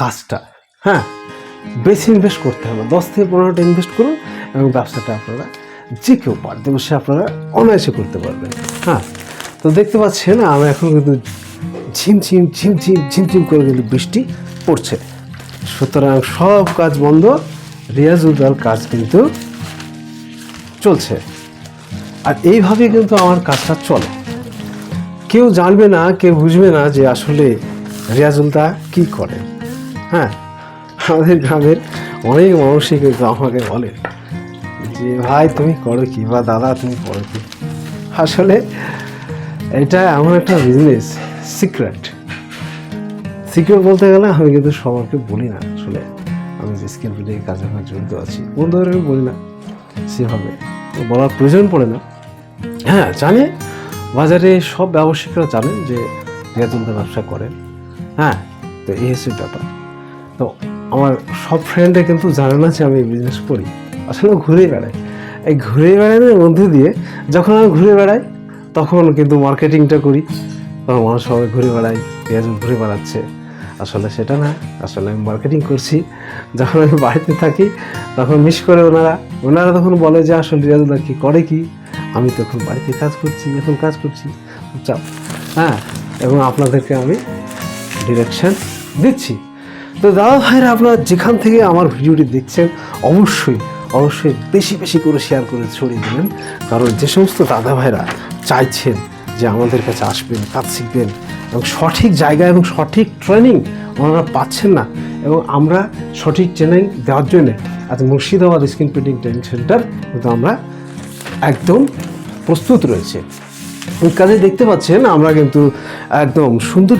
কাজটা হ্যাঁ? বেশি ইনভেস্ট করতে হবে দশ থেকে পনেরোটা ইনভেস্ট করুন এবং ব্যবসাটা আপনারা যে কেউ বাড়িতে বসে আপনারা অনায়াসে করতে পারবেন হ্যাঁ? তো দেখতে পাচ্ছেন আমরা এখন কিন্তু ঝিমঝিম ঝিমঝিম ঝিমঝিম করে কিন্তু বৃষ্টি পড়ছে। সুতরাং সব কাজ বন্ধ রিয়াজুদ্দার কাজ কিন্তু চলছে। আর এইভাবে কিন্তু আমার কাজটা চলে। কেউ জানবে না, কেউ বুঝবে না যে আসলে রিয়াজুলদা কি করে। হ্যাঁ আমাদের গ্রামের অনেক মানুষই কিন্তু আমাকে বলে যে, ভাই, তুমি করো কি বা দাদা, তুমি করো কি? আসলে এটা এমন একটা বিজনেস সিক্রেট সিক্রেট বলতে গেলে আমি কিন্তু সবাইকে বলি না। আসলে আমি যে স্কিল বিল্ডিং কাজে আমার জড়িত আছি বন্ধুদের আমি বলি না সেভাবে। বলার প্রয়োজন পড়ে না। হ্যাঁ জানে বাজারে সব ব্যবসায়িকরা জানেন যে রিয়াজুলদা ব্যবসা করেন হ্যাঁ তো এই হচ্ছে ব্যাপার। তো আমার সব ফ্রেন্ডে কিন্তু জানে না যে আমি বিজনেস করি। আসলে ঘুরে বেড়াই এই ঘুরে বেড়ানোর মধ্যে দিয়ে যখন আমি ঘুরে বেড়াই, তখন কিন্তু মার্কেটিংটা করি। তখন মানুষ সবাই ঘুরে বেড়াই রিয়াজুল ঘুরে বেড়াচ্ছে। আসলে সেটা না, আসলে আমি মার্কেটিং করছি। যখন আমি বাড়িতে থাকি, তখন মিস করে ওনারা। ওনারা তখন বলে যে, আসলে রিয়াজুল্লাহ কী করে কি? আমি তখন বাড়িতে কাজ করছি, এখন কাজ করছি। চাপ হ্যাঁ এবং আপনাদেরকে আমি ডিরেকশন দিচ্ছি। তো দাদা ভাইরা, আপনারা যেখান থেকে আমার ভিডিওটি দেখছেন, অবশ্যই অবশ্যই বেশি বেশি করে শেয়ার করে ছড়িয়ে দেবেন। কারণ যে সমস্ত দাদা ভাইরা চাইছেন যে আমাদের কাছে আসবেন, কাজ শিখবেন, এবং সঠিক জায়গা এবং সঠিক ট্রেনিং ওনারা পাচ্ছেন না, এবং আমরা সঠিক ট্রেনিং দেওয়ার জন্যে আজ Murshidabad screen printing training centre কিন্তু আমরা একদম প্রস্তুত রয়েছে। কাজে দেখতে পাচ্ছেন, আমরা কিন্তু একদম সুন্দর